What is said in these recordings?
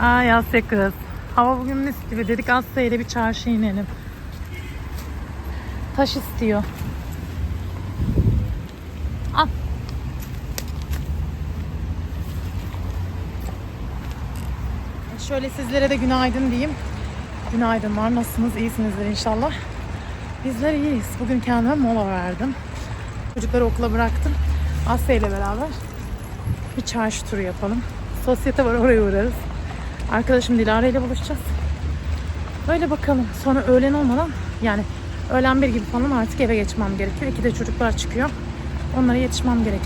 Ay Asya kız. Hava bugün mis gibi. Dedik Asya'ya da bir çarşı inelim. Taş istiyor. Al. Şöyle sizlere de günaydın diyeyim. Günaydınlar. Nasılsınız? İyisinizdir inşallah. Bizler iyiyiz. Bugün kendime mola verdim. Çocukları okula bıraktım. Asya ile beraber bir çarşı turu yapalım. Sosyete var oraya uğrarız. Arkadaşım Dilara ile buluşacağız. Böyle bakalım. Sonra öğlen olmadan yani öğlen bir gibi falan artık eve geçmem gerekiyor. İki de çocuklar çıkıyor. Onlara yetişmem gerek.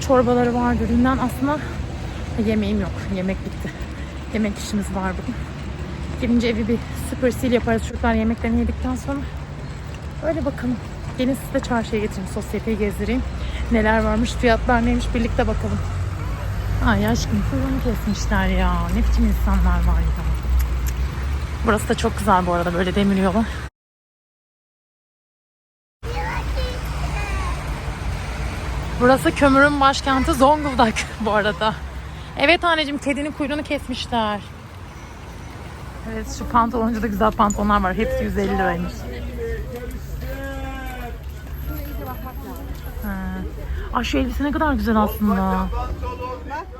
Çorbaları vardı. Dünden aslında yemeğim yok. Yemek bitti. Yemek işimiz var bugün. Gelince evi bir sıfır sil yaparız. Çocuklar yemeklerini yedikten sonra. Öyle bakalım. Gelin sizi de çarşıya getireyim. Sosyeteyi gezdireyim. Neler varmış, fiyatlar neymiş birlikte bakalım. Ay aşkım kuyruğunu kesmişler ya. Ne biçim insanlar var ya. Burası da çok güzel bu arada böyle demir yolu. Burası kömürün başkenti Zonguldak bu arada. Evet anneciğim kedinin kuyruğunu kesmişler. Evet şu pantoloncu da güzel pantolonlar var. Hepsi 150 liraymış. Ay şu elbise ne kadar güzel aslında.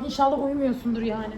İnşallah uyumuyorsundur yani.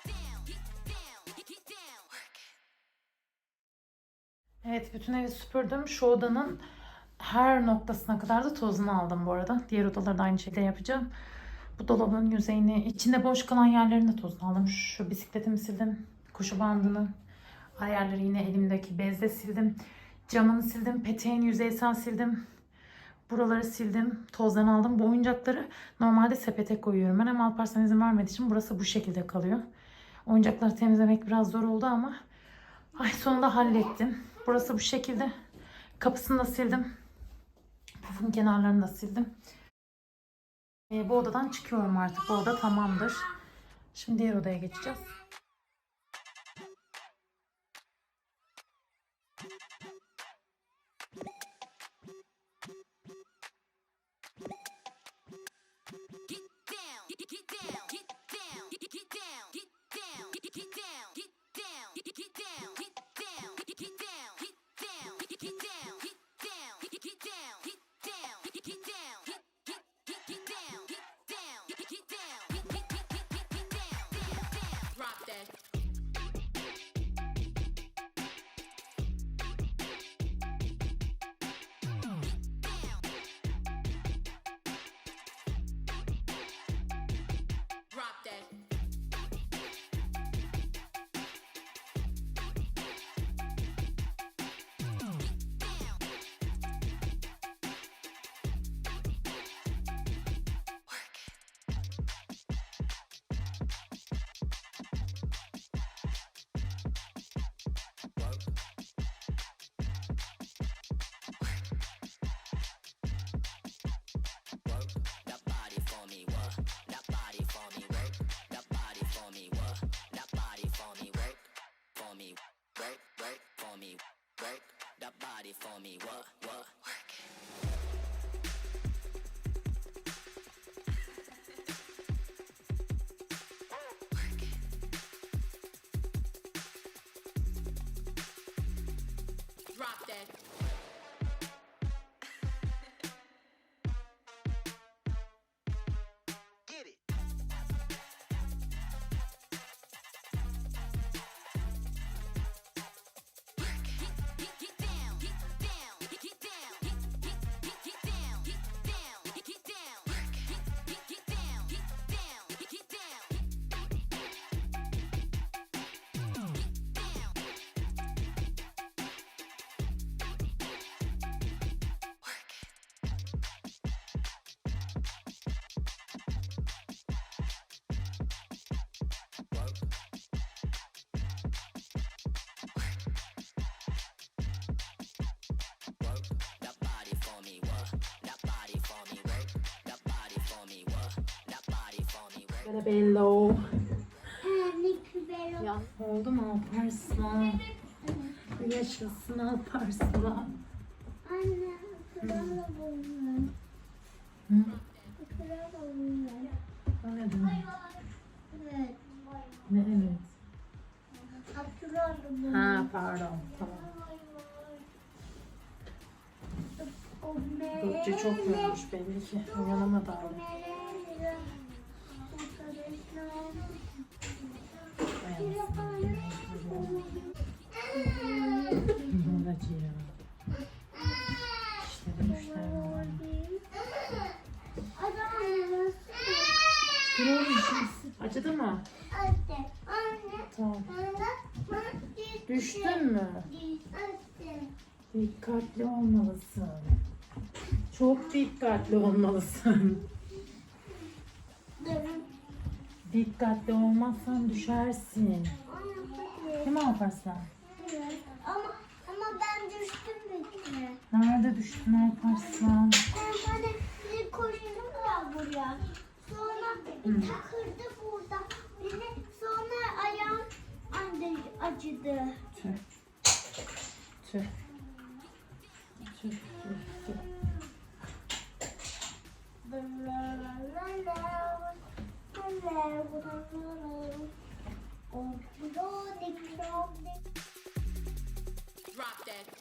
Down. Get, get down. Work it. Evet bütün evi süpürdüm. Şu odanın her noktasına kadar da tozunu aldım bu arada. Diğer odaları da aynı şekilde yapacağım. Bu dolabın yüzeyini, içinde boş kalan yerlerini de tozunu aldım. Şu bisikletimi sildim. Kuşu bandını. Ayarları yine elimdeki bezle sildim. Camını sildim. Peteğin yüzeysel sildim. Buraları sildim. Tozdan aldım. Bu oyuncakları normalde sepete koyuyorum. Ben ama Alparslan izin vermediği için burası bu şekilde kalıyor. Oyuncakları temizlemek biraz zor oldu ama ay sonunda hallettim. Burası bu şekilde. Kapısını da sildim. Pufun kenarlarını da sildim. Ee, bu odadan çıkıyorum artık. Bu oda tamamdır. Şimdi diğer odaya geçeceğiz. Get down, Böyle bello. Ya oldu mu Alparslan? Yaşasın Alparslan. Anne, krala boyunlar. Hı? Krala boyunlar. O ne demek? Evet. Ne evet? Ha pardon. Tamam. Gökçe çok yormuş belli ki. Uyanamadı hala. Acıdı mı? Acıdı. Anne. Tamam. Düştün mü? Dikkatli olmalısın. Çok dikkatli olmalısın. Dikkatli olmazsan düşersin. Değil mi Alparslan? Ama ama ben düştüm bir kere. Nerede düştün Alparslan? Ben hani bir koştum ya buraya. Sonra bir takırdı burada. De sonra ayağım anne acıdı. Tüh. Tüh. Tüh, tüh, tüh. Drop that.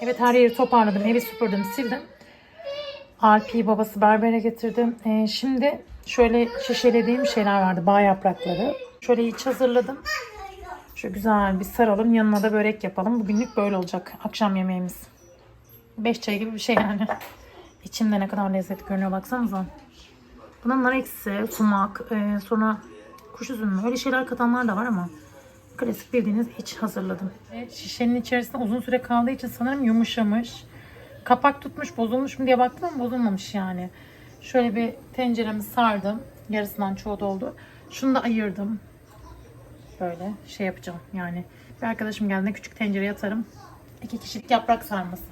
Evet her yeri toparladım. Evi süpürdüm, sildim. Alpi'yi babası berbere getirdim. Ee, şimdi şöyle şişelediğim şeyler vardı. Bağ yaprakları. Şöyle iç hazırladım. Şu güzel bir saralım. Yanına da börek yapalım. Bugünlük böyle olacak. Akşam yemeğimiz. Beş çay gibi bir şey yani. İçinde ne kadar lezzetli görünüyor baksanıza. Buna nar ekşisi, sumak, e, sonra kuş üzümü öyle şeyler katanlar da var ama klasik bildiğiniz iç hazırladım. Evet, şişenin içerisinde uzun süre kaldığı için sanırım yumuşamış. Kapak tutmuş, bozulmuş mu diye baktım ama bozulmamış yani. Şöyle bir tenceremi sardım. Yarısından çoğu doldu. Şunu da ayırdım. Böyle şey yapacağım yani. Bir arkadaşım geldiğinde küçük tencereye atarım. İki kişilik yaprak sarması.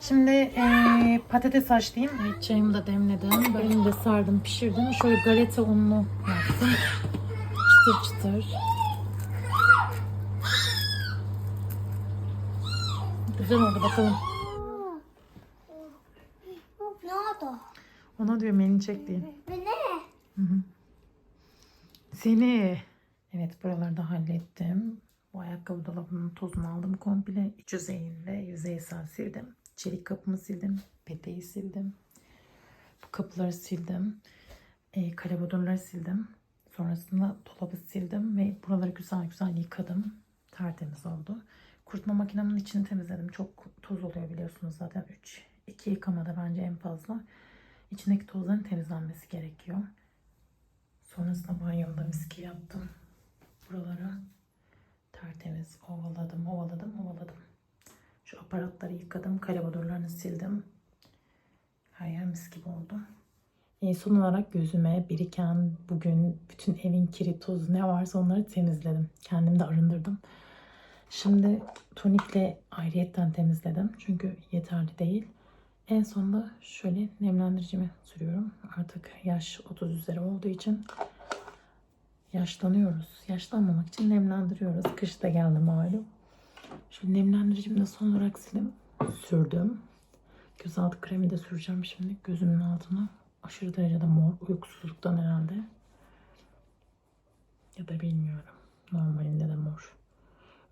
Şimdi eee, patates haşlayayım. Evet, çayımı da demledim. Böreğimi de sardım, pişirdim. Şöyle galeta unlu yaptım. Çıtır çıtır. Güzel oldu bakalım. Ne oldu? Ona diyor elini çek diye. Ve ne? Seni. Evet buraları da hallettim. Bu ayakkabı dolabının tozunu aldım komple. İç yüzeyinde yüzeysel sildim. Çelik kapımı sildim. Peteği sildim. Bu kapıları sildim. E, kalebodurları sildim. Sonrasında dolabı sildim ve buraları güzel güzel yıkadım. Tertemiz oldu. Kurutma makinemin içini temizledim. Çok toz oluyor biliyorsunuz zaten. 3 2 yıkamada bence en fazla. İçindeki tozların temizlenmesi gerekiyor. Sonrasında banyomda miski yaptım. Buralara tertemiz ovaladım, ovaladım, ovaladım. Şu aparatları yıkadım, kalabodurlarını sildim. Her yer mis gibi oldu. E, son olarak gözüme biriken bugün bütün evin kiri, tozu ne varsa onları temizledim. Kendim de arındırdım. Şimdi tonikle ayrıyetten temizledim. Çünkü yeterli değil. En sonunda şöyle nemlendiricimi sürüyorum. Artık yaş 30 üzeri olduğu için yaşlanıyoruz. Yaşlanmamak için nemlendiriyoruz. Kış da geldi malum. Şöyle nemlendiricimi de son olarak silim sürdüm. Göz altı kremi de süreceğim şimdi gözümün altına. Aşırı derecede mor. Uykusuzluktan herhalde. Ya da bilmiyorum. Normalinde.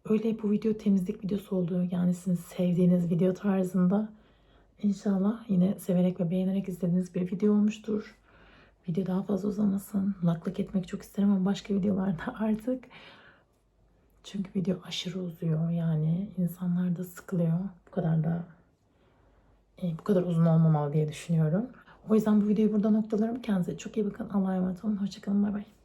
Öyle bu video temizlik videosu oldu. Yani sizin sevdiğiniz video tarzında. İnşallah yine severek ve beğenerek izlediğiniz bir video olmuştur. Video daha fazla uzamasın. Laklak etmek çok isterim ama başka videolarda artık. Çünkü video aşırı uzuyor. Yani insanlar da sıkılıyor. Bu kadar da e, bu kadar uzun olmamalı diye düşünüyorum. O yüzden bu videoyu burada noktalarım. Kendinize çok iyi bakın. Allah'a emanet olun. Hoşçakalın. Bay bay.